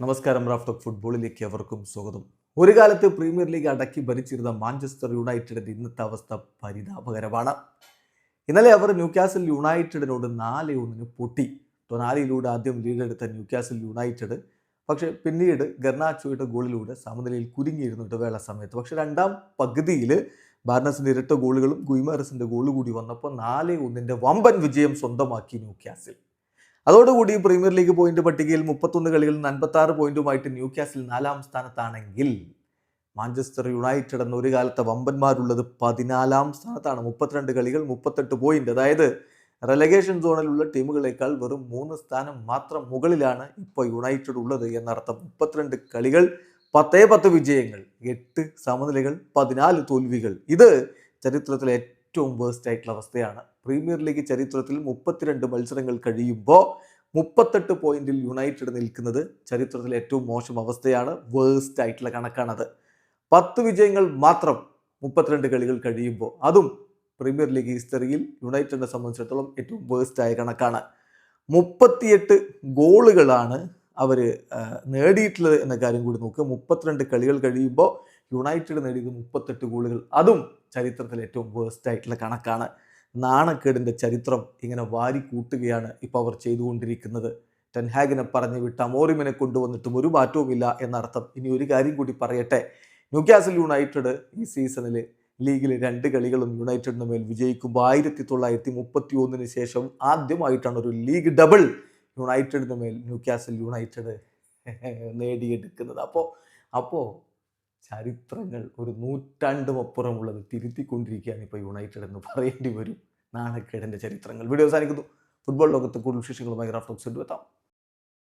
നമസ്കാരം റാഫ് ഫുട്ബോളിലേക്ക് അവർക്കും സ്വാഗതം. ഒരു കാലത്ത് പ്രീമിയർ ലീഗ് അടക്കി ഭരിച്ചിരുന്ന മാഞ്ചസ്റ്റർ യുണൈറ്റഡിന്റെ ഇന്നത്തെ അവസ്ഥ പരിതാപകരമാണ്. ഇന്നലെ അവർ ന്യൂക്യാസിൽ യുണൈറ്റഡിനോട് നാല് ഒന്നിന് പൊട്ടി. തൊനാലിയിലൂടെ ആദ്യം ലീഡെടുത്ത ന്യൂക്യാസിൽ യുണൈറ്റഡ് പക്ഷേ പിന്നീട് ഗർണാച്ചോയുടെ ഗോളിലൂടെ സമനിലയിൽ കുരുങ്ങിയിരുന്നു ഇടവേള സമയത്ത്. പക്ഷേ രണ്ടാം പകുതിയിൽ ബാർണസിന്റെ ഇരട്ട ഗോളുകളും ഗുയ്മാറസിന്റെ ഗോൾ കൂടി വന്നപ്പോൾ നാല് ഒന്നിന്റെ വമ്പൻ വിജയം സ്വന്തമാക്കി ന്യൂക്കാസിൽ അതോടുകൂടി പ്രീമിയർ ലീഗ് പോയിന്റ് പട്ടികയിൽ മുപ്പത്തൊന്ന് കളികളിൽ അൻപത്താറ് പോയിന്റുമായിട്ട് ന്യൂ കാസിൽ നാലാം സ്ഥാനത്താണെങ്കിൽ മാഞ്ചസ്റ്റർ യുണൈറ്റഡ് എന്ന ഒരു കാലത്തെ വമ്പന്മാരുള്ളത് പതിനാലാം സ്ഥാനത്താണ്. മുപ്പത്തിരണ്ട് കളികൾ മുപ്പത്തെട്ട് പോയിന്റ്. അതായത് റെലഗേഷൻ സോണിലുള്ള ടീമുകളേക്കാൾ വെറും മൂന്ന് സ്ഥാനം മാത്രം മുകളിലാണ് ഇപ്പോൾ യുണൈറ്റഡ് ഉള്ളത് എന്നർത്ഥം. മുപ്പത്തിരണ്ട് കളികൾ പത്തേ പത്ത് വിജയങ്ങൾ എട്ട് സമനിലകൾ പതിനാല് തോൽവികൾ. ഇത് ചരിത്രത്തിലെ ഏറ്റവും വേസ്റ്റ് ആയിട്ടുള്ള അവസ്ഥയാണ്. പ്രീമിയർ ലീഗ് ചരിത്രത്തിൽ മുപ്പത്തിരണ്ട് മത്സരങ്ങൾ കഴിയുമ്പോൾ മുപ്പത്തെട്ട് പോയിന്റിൽ യുണൈറ്റഡ് നിൽക്കുന്നത് ചരിത്രത്തിലെ ഏറ്റവും മോശം അവസ്ഥയാണ് വേസ്റ്റ് ആയിട്ടുള്ള കണക്കാണത്. പത്ത് വിജയങ്ങൾ മാത്രം മുപ്പത്തിരണ്ട് കളികൾ കഴിയുമ്പോൾ അതും പ്രീമിയർ ലീഗ് ഹിസ്റ്ററിയിൽ യുണൈറ്റഡിനെ സംബന്ധിച്ചിടത്തോളം ഏറ്റവും വേസ്റ്റ് ആയ കണക്കാണ്. മുപ്പത്തിയെട്ട് ഗോളുകളാണ് അവർ നേടിയിട്ടുള്ളത് എന്ന കാര്യം കൂടി നോക്കുക. മുപ്പത്തിരണ്ട് കളികൾ കഴിയുമ്പോൾ യുണൈറ്റഡ് നേടിയത് മുപ്പത്തെട്ട് ഗോളുകൾ. അതും ചരിത്രത്തിലെ ഏറ്റവും വേസ്റ്റ് ആയിട്ടുള്ള കണക്കാണ്. നാണക്കേടിന്റെ ചരിത്രം ഇങ്ങനെ വാരി കൂട്ടുകയാണ് ഇപ്പോൾ അവർ ചെയ്തുകൊണ്ടിരിക്കുന്നത്. ടെൻഹാഗിനെ പറഞ്ഞു വിട്ട അമോറിമിനെ കൊണ്ടുവന്നിട്ടും ഒരു മാറ്റവുമില്ല എന്നർത്ഥം. ഇനി ഒരു കാര്യം കൂടി പറയട്ടെ. ന്യൂക്യാസിൽ യുണൈറ്റഡ് ഈ സീസണിൽ ലീഗിൽ രണ്ട് കളികളും യുണൈറ്റഡിന് മേൽ വിജയിക്കുമ്പോൾ ആയിരത്തി തൊള്ളായിരത്തി മുപ്പത്തി ഒന്നിന് ശേഷം ആദ്യമായിട്ടാണ് ഒരു ലീഗ് ഡബിൾ യുണൈറ്റഡിന് മേൽ ന്യൂക്യാസിൽ യുണൈറ്റഡ് നേടിയെടുക്കുന്നത്. അപ്പോൾ അപ്പോൾ ചരിത്രങ്ങൾ ഒരു നൂറ്റാണ്ടുമപ്പുറമുള്ളത് തിരുത്തിക്കൊണ്ടിരിക്കുകയാണ് ഇപ്പോൾ യുണൈറ്റഡ് എന്ന് പറയേണ്ടി വരും. നാണക്കേടിന്റെ ചരിത്രങ്ങൾ. വീഡിയോ അവസാനിക്കുന്നു. ഫുട്ബോൾ ലോകത്ത് കൂടുതൽ വിശേഷങ്ങളുമായി റാഫ്റ്റോക്സ് എത്താം.